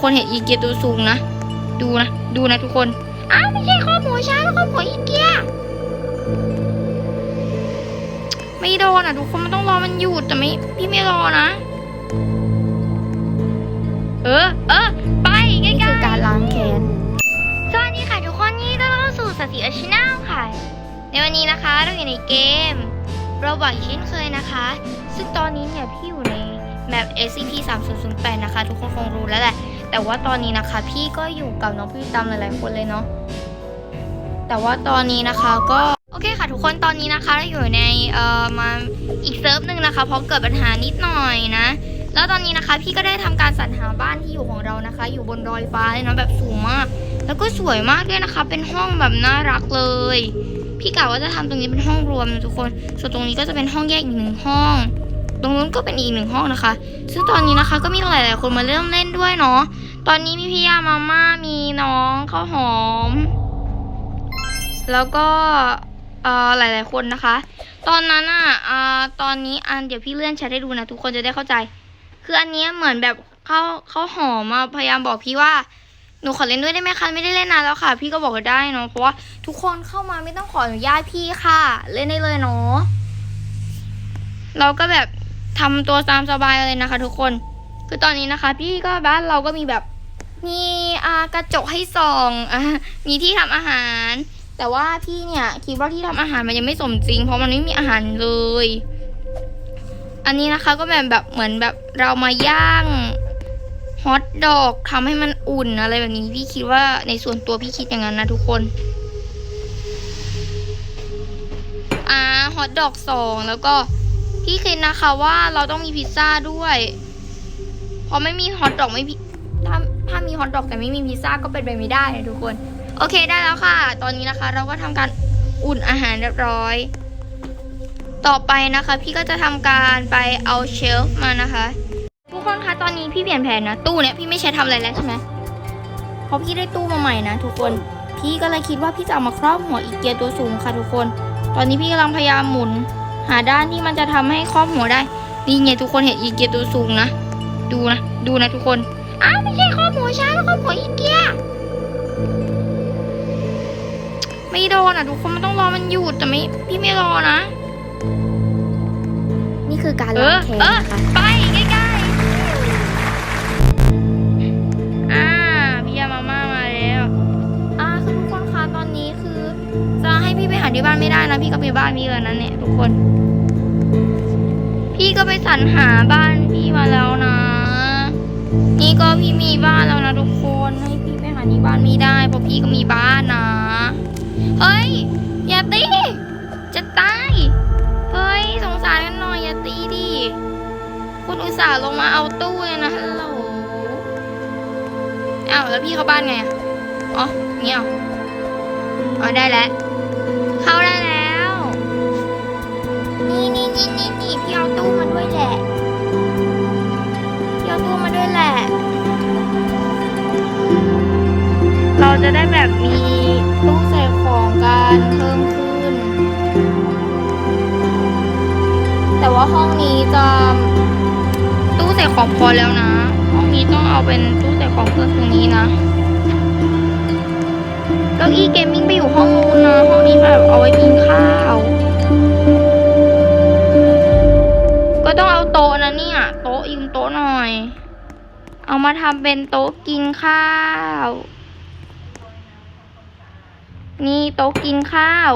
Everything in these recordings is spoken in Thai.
คนเห็นอีเกียตัวสูงนะ ดูนะ ดูนะทุกคน อ้าวไม่ใช่ข้อหมูช้างแล้วข้อหมูอีเกีย ไม่โดนอะ ทุกคนมันต้องรอมันหยุดแต่ไม่พี่ไม่รอนะ เออ เออ ไปใกล้นี่คือการล้างแค้นๆสวัสดีค่ะทุกคนนี่ต้อนรับเข้าสู่สติอชินาค่ะ ในวันนี้นะคะเราอยู่ในเกมเราบอกอีกเช่นเคยนะคะ ซึ่งตอนนี้เนี่ยพี่อยู่ในแมป SCP 3 0 0 8นะคะ ทุกคนคงรู้แล้วแหละ แต่ว่าตอนนี้นะคะ พี่ก็อยู่กับน้องพี่ตามหลายๆคนเลยเนาะแต่ว่าตอนนี้นะคะก็โอเคค่ะทุกคนตอนนี้นะคะเราอยู่ในเอ่อมาอีกเซิร์ฟหนึ่งนะคะเพราะเกิดปัญหานิดหน่อยนะ แล้วตอนนี้นะคะพี่ก็ได้ทำการสรรหาบ้านที่อยู่ของเรานะคะ อยู่บนดอยฟ้าเลยเนาะแบบสูงมาก แล้วก็สวยมากด้วยนะคะ เป็นห้องแบบน่ารักเลย พี่กะว่าจะทำตรงนี้เป็นห้องรวมนะทุกคน ส่วนตรงนี้ก็จะเป็นห้องแยกอีกหนึ่งห้อง ตรงนู้นก็เป็นอีกหนึ่งห้องนะคะ ซึ่งตอนนี้นะคะก็มีหลาย ๆ คนมาเริ่มเล่นด้วยเนาะ ตอนนี้มีพี่ยามาม่า มีน้องข้าวหอม แล้วก็เอ่อหลายๆคนนะคะ ตอนนั้นอะอ่าตอนนี้อันเดี๋ยวพี่เลื่อนแชทให้ดูนะทุกคนจะได้เข้าใจ คืออันนี้เหมือนแบบเขาเขาหอมมาพยายามบอกพี่ว่าหนูขอเล่นด้วยได้ไหมคะไม่ได้เล่นนานแล้วค่ะ พี่ก็บอกได้เนาะเพราะว่าทุกคนเข้ามาไม่ต้องขออนุญาตพี่ค่ะ เล่นได้เลยเนาะเราก็แบบ ทำตัวตามสบายเลยนะคะ ทุกคน คือตอนนี้นะคะ พี่ก็บ้านเราก็มีแบบมีอ่ากระจกให้ส่องอะมีที่ทำอาหาร แต่ว่าพี่เนี่ยคิดว่าที่ทำอาหารมันยังไม่สมจริง เพราะมันไม่มีอาหารเลย อันนี้นะคะก็แบบแบบเหมือนแบบเรามาย่างฮอทดอกทำให้มันอุ่นอะไรแบบนี้พี่คิดว่าในส่วนตัวพี่คิดอย่างนั้นนะทุกคนอ่าฮอทดอกสองแล้วก็ พี่คิดนะคะว่าเราต้องมีพิซซ่าด้วยเพราะไม่มีฮอทดอกไม่ถ้าถ้ามีฮอทดอกแต่ไม่มีพิซซ่าก็เป็นไปไม่ได้นะทุกคน โอเคได้แล้วค่ะ ตอนนี้นะคะ เราก็ทำการอุ่นอาหารเรียบร้อย ต่อไปนะคะ พี่ก็จะทำการไปเอาเชลฟ์มานะคะ ทุกคนคะตอนนี้พี่เปลี่ยนแผนนะตู้เนี่ยพี่ไม่ใช้ทำอะไรแล้วใช่ไหมเพราะพี่ได้ตู้มาใหม่นะทุกคนพี่ก็เลยคิดว่าพี่จะเอามาครอบหัวอีเกียตัวสูงค่ะทุกคน ตอนนี้พี่กำลังพยายามหมุน หาด้านที่มันจะทำให้ครอบหัวได้ นี่ไงทุกคนเห็นอีเกียตัวสูงนะ ดูนะ ดูนะทุกคน อ้าวไม่ใช่ครอบหัวช้างแล้วครอบหัวอีเกีย ไม่โดนอะทุกคนมันต้องรอมันหยุดแต่ไม่พี่ไม่รอนะ นี่คือการเอล้างอแค้นเออนะคะไป ให้พี่ไปหาที่บ้านไม่ได้นะ พี่ก็ไปบ้านพี่แล้วนั่นเนี่ยทุกคน พี่ก็ไปสรรหาบ้านพี่มาแล้วนะ นี่ก็พี่มีบ้านแล้วนะทุกคนให้พี่ไปหาที่บ้านไม่ได้เพราะพี่ก็มีบ้านนะเฮ้ยอย่าตีจะตายเฮ้ยสงสารกันหน่อยอย่าตีดิคุณอุตส่าห์ลงมาเอาตู้เลยนะฮัลโหลอ้าวแล้วพี่เข้าบ้านไงอ๋อเงี้ยอ๋อได้แล้ว เข้าได้แล้ว นี่นี่นี่นี่นี่พี่เอาตู้มาด้วยแหละพี่เอาตู้มาด้วยแหละ เราจะได้แบบมีตู้ใส่ของกันเพิ่มขึ้น แต่ว่าห้องนี้จะตู้ใส่ของพอแล้วนะ ห้องนี้ต้องเอาเป็นตู้ใส่ของเพิ่มตรงนี้นะ เก้าอี้เกมมิ่งไปอยู่ห้องนู้นนะห้องนี้แบบเอาไว้กินข้าว ก็ต้องเอาโต๊ะนะเนี่ย โต๊ะยืมโต๊ะหน่อย เอามาทำเป็นโต๊ะกินข้าว นี่โต๊ะกินข้าว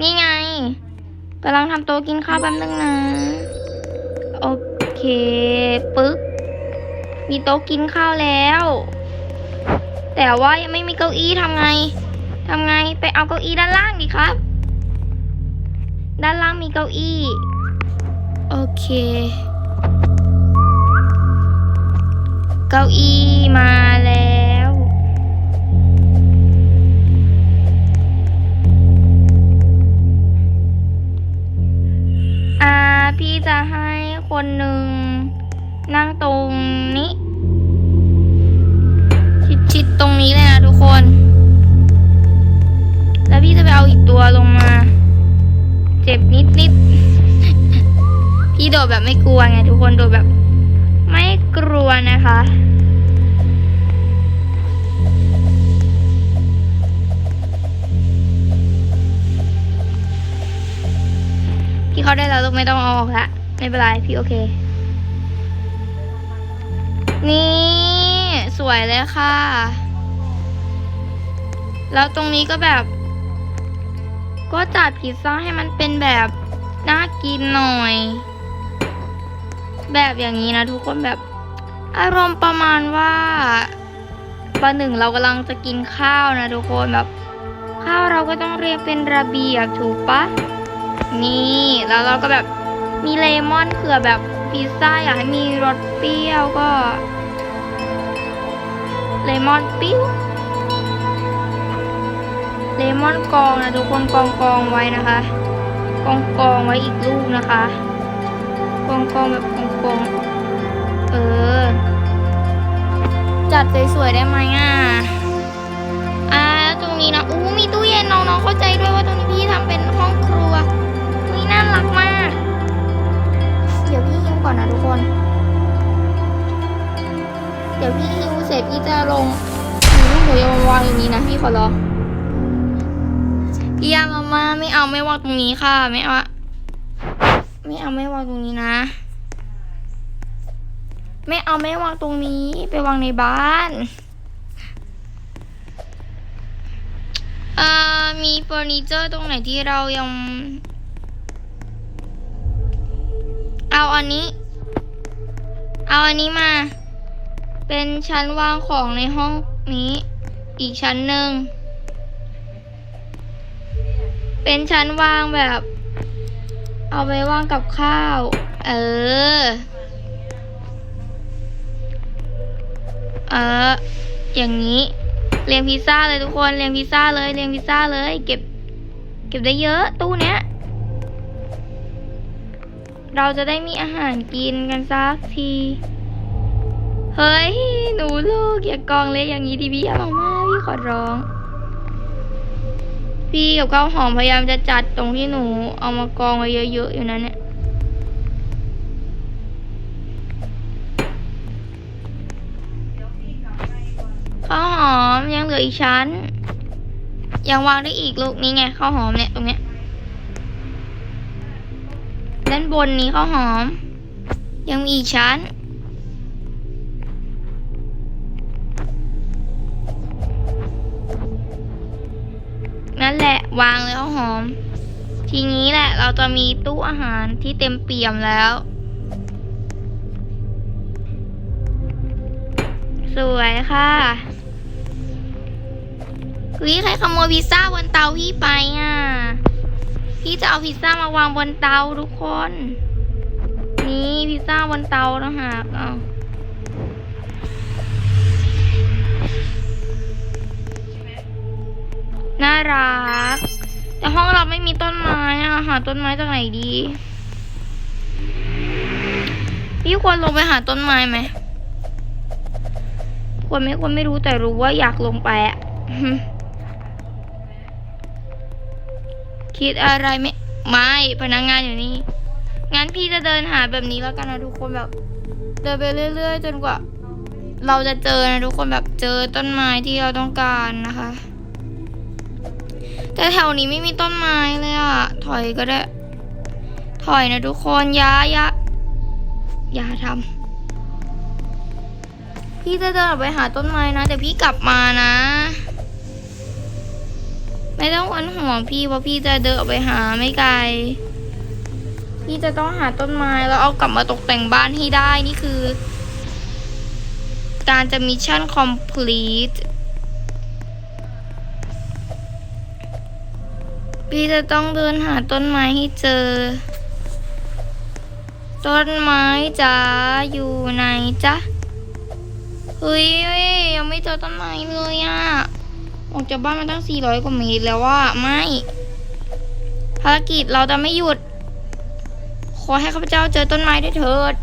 นี่ไงกำลังทำโต๊ะกินข้าวแป๊บนึงนะ โอเค ปึ๊ก มีโต๊ะกินข้าวแล้ว แต่ว่ายังไม่มีเก้าอี้ทำไงทำไงไปเอาเก้าอี้ด้านล่างดิครับ ด้านล่างมีเก้าอี้ โอเค เก้าอี้มาแล้ว อ่า พี่จะให้คนหนึ่ง นั่งตรงนี้ ชิดๆตรงนี้เลยนะทุกคน แล้วพี่จะไปเอาอีกตัวลงมา เจ็บนิดๆพี่พี่โดดแบบไม่กลัวไงทุกคนโดดแบบ ไม่กลัวนะคะพี่เขาได้แล้วลูกไม่ต้องเอาออกละไม่เป็นไรพี่โอเค นี่ สวยเลยค่ะ แล้วตรงนี้ก็แบบ ก็จัดพิซซ่าให้มันเป็นแบบ น่ากินหน่อย แบบอย่างนี้นะทุกคนแบบ อารมณ์ประมาณว่าประหนึ่งเรากำลังจะกินข้าวนะทุกคนแบบ ข้าวเราก็ต้องเรียงเป็นระเบียบถูกปะนี่ แล้วเราก็แบบมีเลมอนเผื่อแบบ พิซซ่าอยากให้มีรสเปรี้ยวก็เลมอนปิ้วเลมอนกองนะทุกคนกองกองไว้นะคะ กองกองไว้อีกลูกนะคะ กองกองแบบกองกองเออ จัดสวยๆได้ไหมอะอ่าตรงนี้นะอู้มีตู้เย็นน้องๆเข้าใจด้วยว่าตรงนี้พี่ทำเป็นห้องครัวนี่น่ารักมาก ก่อนนะทุกคน เดี๋ยวพี่หิวเสร็จพี่จะลงหนูหนูยามาวางอย่างนี้นะพี่ขอร้องพี่ยามามาไม่เอาไม่วางตรงนี้ค่ะ ไม่เอาไม่เอาไม่วางตรงนี้นะ ไม่เอาไม่วางตรงนี้ ไปวางในบ้านเอ่อมีเฟอร์นิเจอร์ตรงไหนที่เรายัง เอาอันนี้ เอาอันนี้มา เป็นชั้นวางของในห้องนี้ อีกชั้นหนึ่ง เป็นชั้นวางแบบ เอาไปวางกับข้าว เออ เออ อย่างนี้ เรียงพิซซ่าเลยทุกคน เรียงพิซซ่าเลย เรียงพิซซ่าเลย เก็บ เก็บได้เยอะตู้เนี้ย เราจะได้มีอาหารกินกันสักที เฮ้ย หนูลูกอย่ากองเละอย่างนี้ดิพี่เอามาพี่ขอร้อง พี่กับข้าวหอมพยายามจะจัดตรงที่หนูเอามากองไว้เยอะๆอยู่นั้นเนี่ยข้าวหอมยังเหลืออีกชั้น ยังวางได้อีกลูกนี้ไงข้าวหอมเนี่ยตรงเนี้ย บนนี้ข้าวหอม ยังมีอีกชั้น นั่นแหละวางเลยข้าวหอม ทีนี้แหละเราจะมีตู้อาหารที่เต็มเปี่ยมแล้ว สวยค่ะคุยใครขโมยพิซซ่าบนเตาพี่ไปอะ พี่จะเอาพิซซ่ามาวางบนเตาทุกคน นี่พิซซ่าบนเตานะฮะเอาน่ารัก แต่ห้องเราไม่มีต้นไม้อะ หาต้นไม้จากไหนดี พี่ควรลงไปหาต้นไม้ไหมควรไม่ควรไม่รู้แต่รู้ว่าอยากลงไปอะ คิดอะไรไม่ไม่พนักงานอยู่นี่งั้นพี่จะเดินหาแบบนี้แล้วกันนะทุกคนแบบ เดินไปเรื่อย ๆ จนกว่า เราจะเจอนะทุกคนแบบเจอต้นไม้ที่เราต้องการนะคะ แต่แถวนี้ไม่มีต้นไม้เลยอะถอยก็ได้ ถอยนะทุกคนอย่าอย่าอย่าทำพี่จะเดินออกไปหาต้นไม้นะแต่พี่กลับมานะ ไม่ต้องวันห่วงพี่เพราะพี่จะเดินออกไปหาไม่ไกล พี่จะต้องหาต้นไม้แล้วเอากลับมาตกแต่งบ้านให้ได้นี่คือ การจะมิชชั่น complete พี่จะต้องเดินหาต้นไม้ให้เจอ ต้นไม้จ๋าอยู่ไหนจ๊ะเฮ้ยเฮ้ยยังไม่เจอต้นไม้เลยอะ ออกจากบ้านมาตั้ง 400 กว่าเมตรแล้วว่าไม่ ภารกิจเราจะไม่หยุด ขอให้ข้าพเจ้าเจอต้นไม้ด้วยเถิด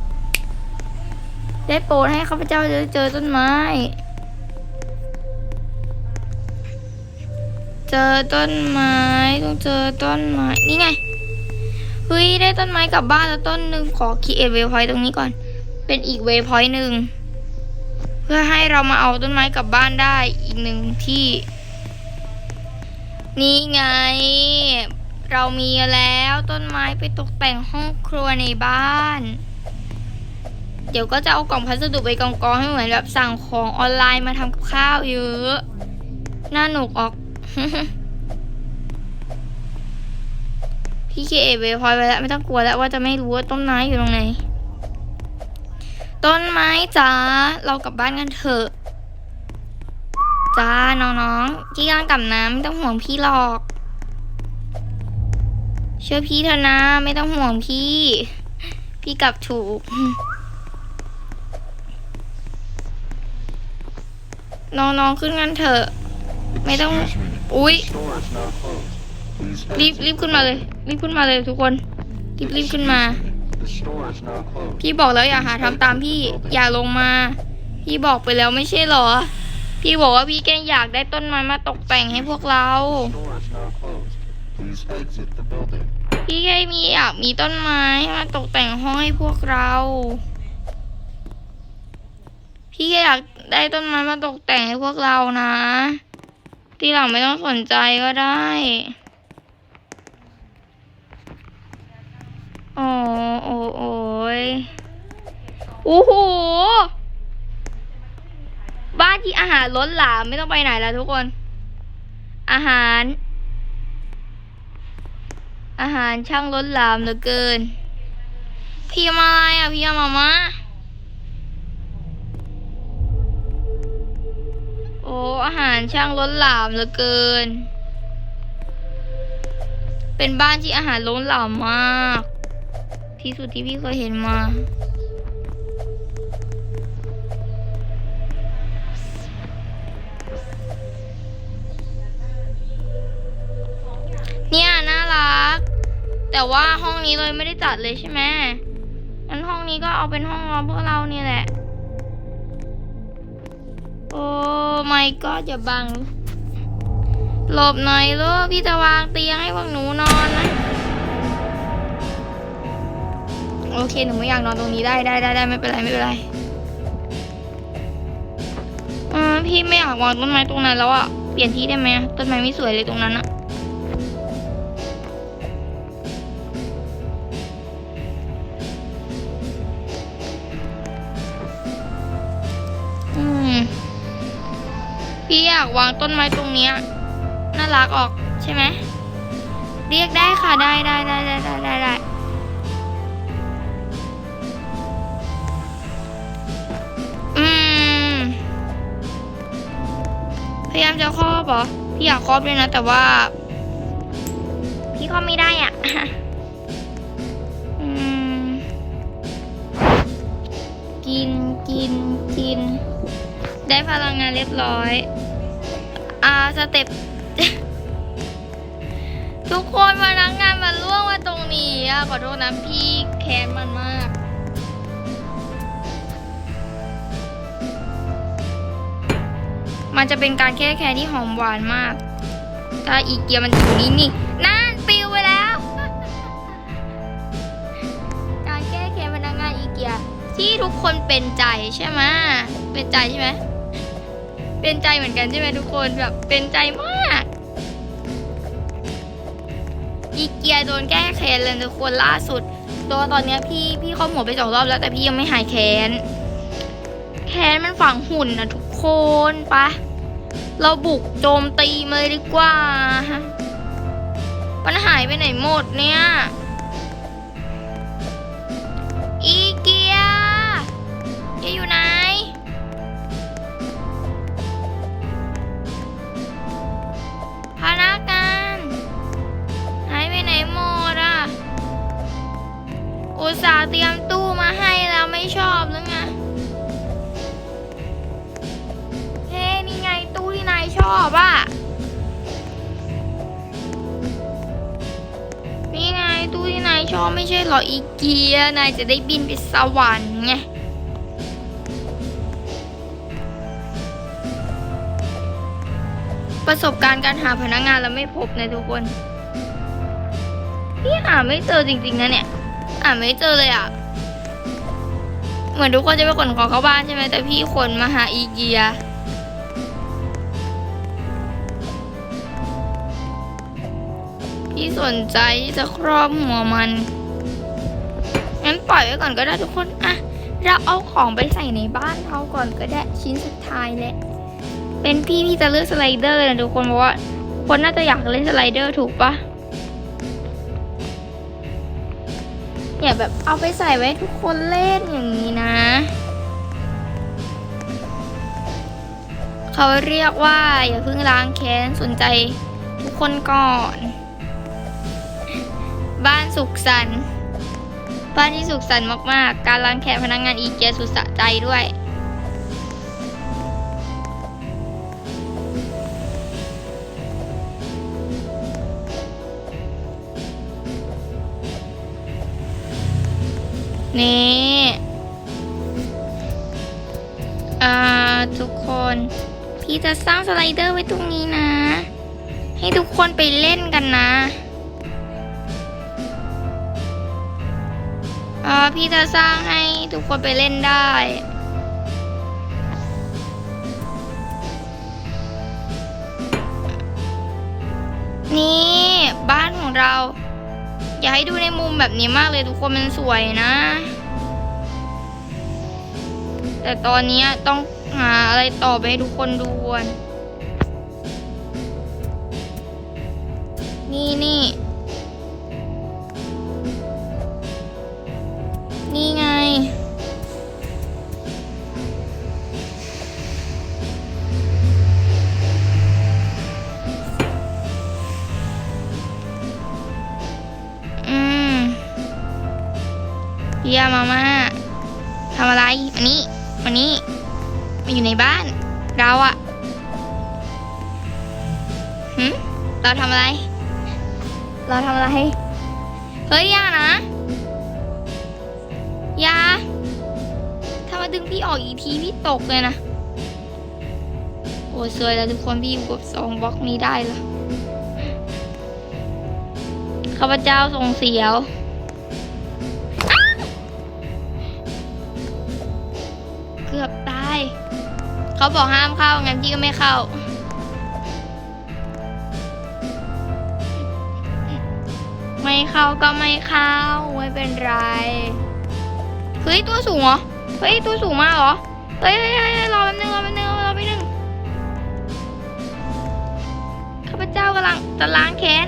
ได้โปรดให้ข้าพเจ้าเจอเจอต้นไม้ เจอต้นไม้ต้องเจอต้นไม้นี่ไงเฮ้ยได้ต้นไม้กลับบ้านแล้วต้นหนึ่งขอคีเอทเวพอยต์ตรงนี้ก่อน เป็นอีกเวพอยต์หนึ่งเพื่อให้เรามาเอาต้นไม้กลับบ้านได้อีกหนึ่งที่ นี่ไง เรามีแล้วต้นไม้ไปตกแต่งห้องครัวในบ้าน เดี๋ยวก็จะเอากล่องพัสดุไปกองกองๆให้เหมือนแบบสั่งของออนไลน์มาทำกับข้าวเยอะน่าหนุกออกพี่เคเอเวพอยไปแล้วไม่ต้องกลัวแล้วว่าจะไม่รู้ว่าต้นไม้อยู่ตรงไหน ต้นไม้จ้าเรากลับบ้านกันเถอะ จ้าน้องๆพี่กำลังกลับน้ำไม่ต้องห่วงพี่หรอก เชื่อพี่เถอะนะไม่ต้องห่วงพี่ พี่กลับถูก น้องๆขึ้นกันเถอะ ไม่ต้อง อุ๊ย รีบรีบขึ้นมาเลย รีบขึ้นมาเลยทุกคน รีบรีบขึ้นมา พี่บอกแล้วอย่าหาทำตามพี่อย่าลงมา พี่บอกไปแล้วไม่ใช่หรอ พี่บอกว่าพี่แค่อยากได้ต้นไม้มาตกแต่งให้พวกเรา พี่แค่มีอยากมีต้นไม้มาตกแต่งห้องให้พวกเรา พี่แค่อยากได้ต้นไม้มาตกแต่งให้พวกเรานะ ทีหลังไม่ต้องสนใจก็ได้โอ้โอ้โอ้ยโอ้โห บ้านที่อาหารล้นหลามไม่ต้องไปไหนแล้วทุกคน อาหาร อาหารช่างล้นหลามเหลือเกิน พี่มาอะไรอะพี่มามาโอ้อาหารช่างล้นหลามเหลือเกิน เป็นบ้านที่อาหารล้นหลามมาก ที่สุดที่พี่เคยเห็นมา เนี่ยน่ารัก แต่ว่าห้องนี้เลยไม่ได้จัดเลยใช่ไหมงั้นห้องนี้ก็เอาเป็นห้องนอนพวกเราเนี่ยแหละ โอ้ my god อย่าบัง หลบหน่อยลูกพี่จะวางเตียงให้พวกหนูนอนนะโอเค หนูไม่อยากนอนตรงนี้ได้ได้ได้ได้ไม่เป็นไรไม่เป็นไรเออพี่ไม่อยากวางต้นไม้ตรงนั้นแล้วอะเปลี่ยนที่ได้ไหมต้นไม้ไม่สวยเลยตรงนั้นอะ พี่อยากวางต้นไม้ตรงเนี้ยน่ารักออกใช่ไหมเรียกได้ค่ะได้ได้ได้ได้ได้ได้ได้อืมพยายามจะครอบเหรอพี่อยากครอบด้วยนะ แต่ว่า พี่ครอบไม่ได้อะกินกินกิน ได้พลังงานเรียบร้อย อ่าสเต็ป ทุกคนพนักงานมันล่วงมาตรงนี้อะขอโทษนะพี่แค้นมันมาก มันจะเป็นการแค่แค่ที่หอมหวานมาก ถ้าอีเกียมันอยู่นี่นี่นั่นปิวไปแล้ว การแก้แค้นพนักงานอีเกียที่ทุกคนเป็นใจใช่ไหมเป็นใจใช่ไหม เป็นใจเหมือนกันใช่ไหมทุกคนแบบเป็นใจมากอีเกียโดนแก้แค้นเลยทุกคนล่าสุดตัวตอนนี้พี่พี่เข้าหมวไปสองรอบแล้วแต่พี่ยังไม่หายแค้น แค้นมันฝังหุ่นนะทุกคนปะเราบุกโจมตีมาเลยดีกว่ามันหายไปไหนหมดเนี่ย อบอะ นี่ไงตู้ที่นายชอบไม่ใช่หรออีเกีย นายจะได้บินไปสวรรค์ไงประสบการณ์การหาพนักงานแล้วไม่พบนะทุกคนพี่หาไม่เจอจริงๆนะเนี่ยหาไม่เจอเลยอะ เหมือนทุกคนจะไปขนของเข้าบ้านใช่ไหมแต่พี่ขนมาหาอีเกีย พี่สนใจที่จะครอบหัวมัน งั้นปล่อยไว้ก่อนก็ได้ทุกคนอะเราเอาของไปใส่ในบ้านเราก่อนก็ได้ชิ้นสุดท้ายแหละ เป็นพี่พี่จะเลือกสไลเดอร์นะทุกคนเพราะว่า คนน่าจะอยากเล่นสไลเดอร์ถูกปะเนี่ยแบบเอาไปใส่ไว้ทุกคนเล่นอย่างนี้นะ เขาเรียกว่าอย่าเพิ่งล้างแค้นสนใจทุกคนก่อน บ้านสุขสันต์บ้านที่สุขสันต์มากๆ การล้างแค้นพนักงานอีเกียสุดสะใจด้วย นี่อ่าทุกคน พี่จะสร้างสไลเดอร์ไว้ตรงนี้นะ ให้ทุกคนไปเล่นกันนะ อ่าพี่จะสร้างให้ทุกคนไปเล่นได้ นี่บ้านของเรา อยากให้ดูในมุมแบบนี้มากเลยทุกคนมันสวยนะ แต่ตอนนี้ต้องหาอะไรต่อไปให้ทุกคนดูก่อนนี่นี่ นี่ไง อืมเยี่ยมาม่าทำอะไร อันนี้ วันนี้มาอยู่ในบ้าน เราอะหืมเราทำอะไร เราทำอะไร เฮ้ยอย่านะ ดึงพี่ออกอีกทีพี่ตกเลยนะ โอ้ยสวยแล้วทุกคนพี่อยู่กับสองบล็อกนี้ได้เหรอข้าพเจ้าทรงเสียวเกือบตาย เขาบอกห้ามเข้า งั้นพี่ก็ไม่เข้า ไม่เข้าก็ไม่เข้า ไม่เป็นไร เฮ้ย ตัวสูงเหรอ เฮ้ยตัวสูงมาเหรอ เฮ้ยเฮ้ยเฮ้ยรอแป๊บนึงรอแป๊บนึงรอแป๊บนึงข้าพเจ้ากำลังจะล้างแค้น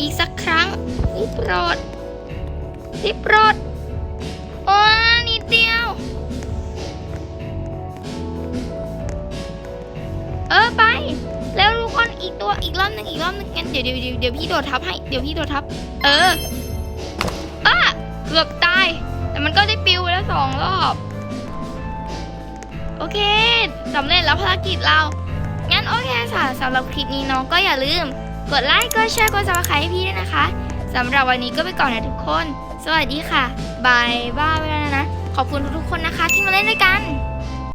อีกสักครั้งได้โปรดได้โปรดโอ้นิดเดียว เออไป แล้วทุกคนอีกตัวอีกรอบหนึ่งอีกรอบหนึ่งงั้นเดี๋ยวเดี๋ยวเดี๋ยวพี่โดดทับให้เดี๋ยวพี่โดดทับ เอออะเกือบตาย แต่มันก็ได้ปิว แล้วสองรอบ โอเคสำเร็จแล้วภารกิจเรา งั้นโอเคค่ะสำหรับคลิปนี้น้องก็อย่าลืม กดไลค์กดแชร์กดซับสไครต์ให้พี่ด้วยนะคะสำหรับวันนี้ก็ไปก่อนนะทุกคน สวัสดีค่ะบายบายไปแล้วนะ ขอบคุณทุกๆคนนะคะที่มาเล่นด้วยกัน